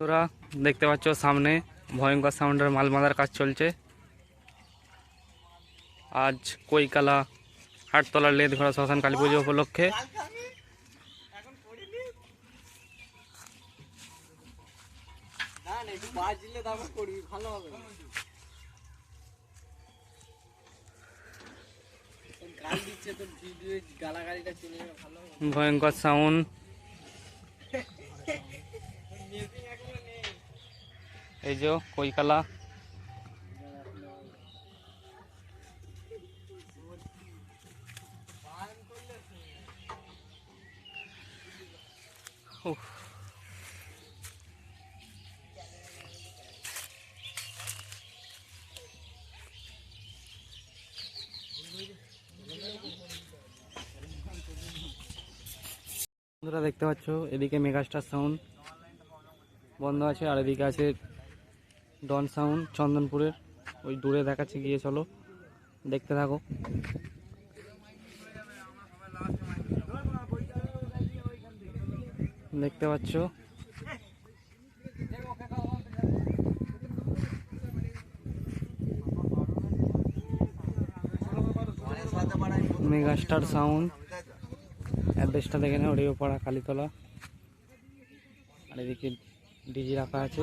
তোরা দেখতে পাচ্ছ সামনে ভয়ঙ্কর সাউন্ডের মাল বাঁধার কাজ চলছে। আজ কৈকালা হাটতলার লেদ ঘোড়া শ্মশান কালী পুজো উপলক্ষে। ভয়ঙ্কর সাউন্ড। এই যে কৈকালা। বন্ধুরা দেখতে পাচ্ছ এদিকে মেগাস্টার সাউন্ড বন্ধ আছে আর এদিকে আছে ডন সাউন্ড, চন্দনপুরের, ওই দূরে দেখাচ্ছে গিয়ে চলো। দেখতে থাকো। দেখতে পাচ্ছ? Megastar sound. অ্যাড্রেসটা দেখে নেই অডিও পাড়া কালীতলা। আর এদিকে ডিজি রাখা আছে।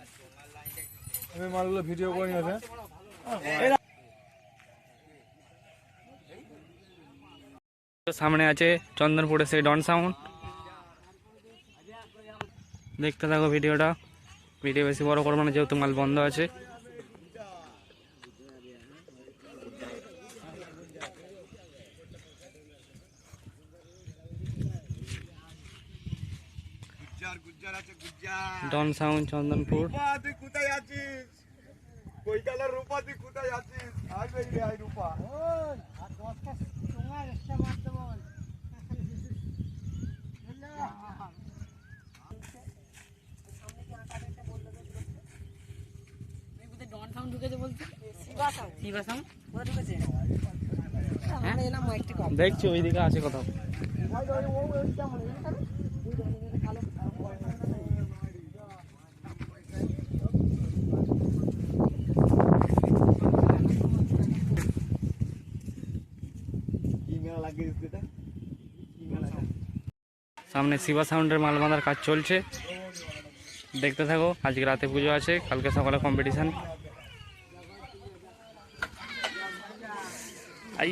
আমি মালগুলো ভিডিও করে নিয়েছে সামনে আছে চন্দনপুরে সেই ডন সাউন্ড দেখতে থাকো ভিডিওটা ভিডিও বেশি বড় করব না, যেহেতু মাল বন্ধ আছে। ডন সাউন্ড চন্দনপুর তুই কোথায় আছিস কৈকালার রূপা তুই কোথায় আছিস আয় বেরিয়ে আয় রূপা ডন সাউন্ড ঢুকেছে বলছি শিবা সাউন্ড শিবা সাউন্ড কোথায় ঢুকেছে আমরা একটু কম দেখছি ওইদিকে আছে কোথাও কি মেলা লাগিয়েছিস কি মেলা সামনে শিবা সাউন্ডের মাল বাঁধার কাজ চলছে। দেখতে থাকো আজকে রাতে পুজো আছে কালকে সকালে কম্পিটিশন আই।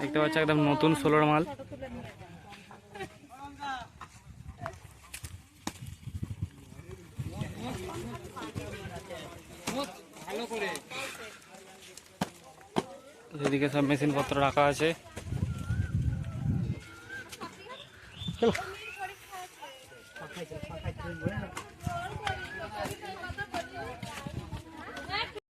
দেখতে পাচ্ছ একদম নতুন সোলোর মাল এদিকে সব মেশিন পত্র রাখা আছে।